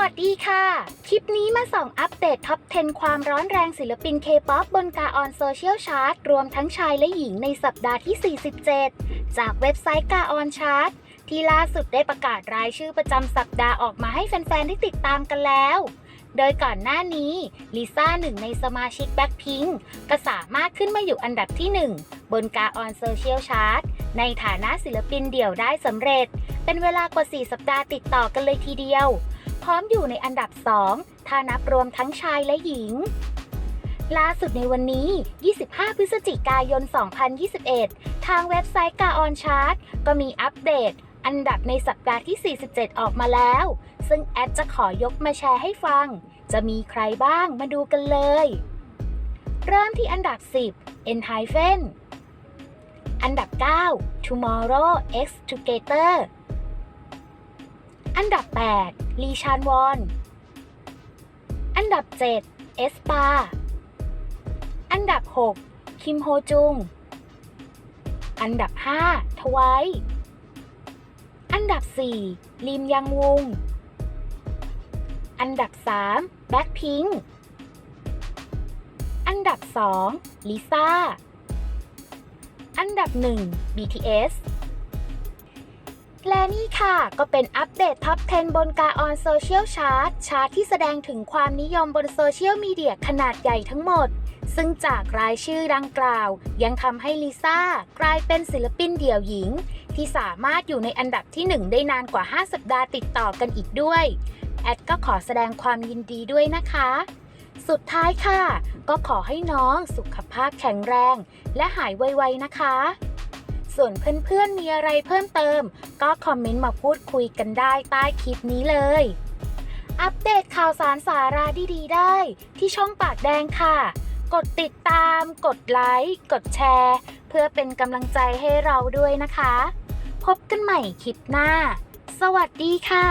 วัสดีค่ะ คลิปนี้มาส่องอัปเดตท็อป 10 ความร้อนแรงศิลปินเคป๊อปบนกาออนโซเชียลชาร์ตรวมทั้งชายและหญิงในสัปดาห์ที่ 47 จากเว็บไซต์กาออนชาร์ตที่ล่าสุดได้ประกาศรายชื่อประจำสัปดาห์ออกมาให้แฟนๆ ได้ติดตามกันแล้ว โดยก่อนหน้านี้ลิซ่าหนึ่งในสมาชิกแบ็คพิงก็สามารถขึ้นมาอยู่อันดับที่ 1 บนกาออนโซเชียลชาร์ตในฐานะศิลปินเดี่ยวได้สำเร็จ เป็นเวลากว่า 4 สัปดาห์ติดต่อกันเลยทีเดียว พร้อมอยู่ในอันดับ 2 ถ้านับรวมทั้งชายและหญิง ล่าสุดในวันนี้ 25 พฤศจิกายน 2021 ทางเว็บไซต์กาออนชาร์ตก็มีอัปเดต อันดับในสัปดาห์ที่ 47 ออกมาแล้ว ซึ่งแอดจะขอยกมาแชร์ให้ฟัง จะมีใครบ้างมาดูกันเลย เริ่มที่อันดับ 10 e n h y p h e n อันดับ 9 Tomorrow X Together อันดับ 8 ลีชานวอน อันดับ 7 เอสปา อันดับ 6 คิมโฮจุง อันดับ 5 ทวายอันดับ 4 ลิมยังวุงอันดับ 3 แบ็คพิงอันดับ 2 ลิซ่า อันดับ 1 BTS และนี่ค่ะ ก็เป็นอัปเดตท็อป 10 บนกาออนโซเชียลชาร์ตชาร์ตที่แสดงถึงความนิยมบนโซเชียลมีเดียขนาดใหญ่ทั้งหมด ซึ่งจากรายชื่อดังกล่าว ยังทำให้ลิซ่ากลายเป็นศิลปินเดี่ยวหญิง ที่สามารถอยู่ในอันดับที่ 1 ได้นานกว่า 5 สัปดาห์ติดต่อกันอีกด้วย แอดก็ขอแสดงความยินดีด้วยนะคะ สุดท้ายค่ะ ก็ขอให้น้องสุขภาพแข็งแรง และหายไวๆนะคะ ส่วนเพื่อนๆมีอะไรเพิ่มเติม ก็คอมเมนต์มาพูดคุยกันได้ใต้คลิปนี้เลย อัปเดตข่าวสารสาระดีๆ ได้ที่ช่องปากแดงค่ะ กดติดตาม กดไลค์ กดแชร์ เพื่อเป็นกำลังใจให้เราด้วยนะคะ พบกันใหม่คลิปหน้า สวัสดีค่ะ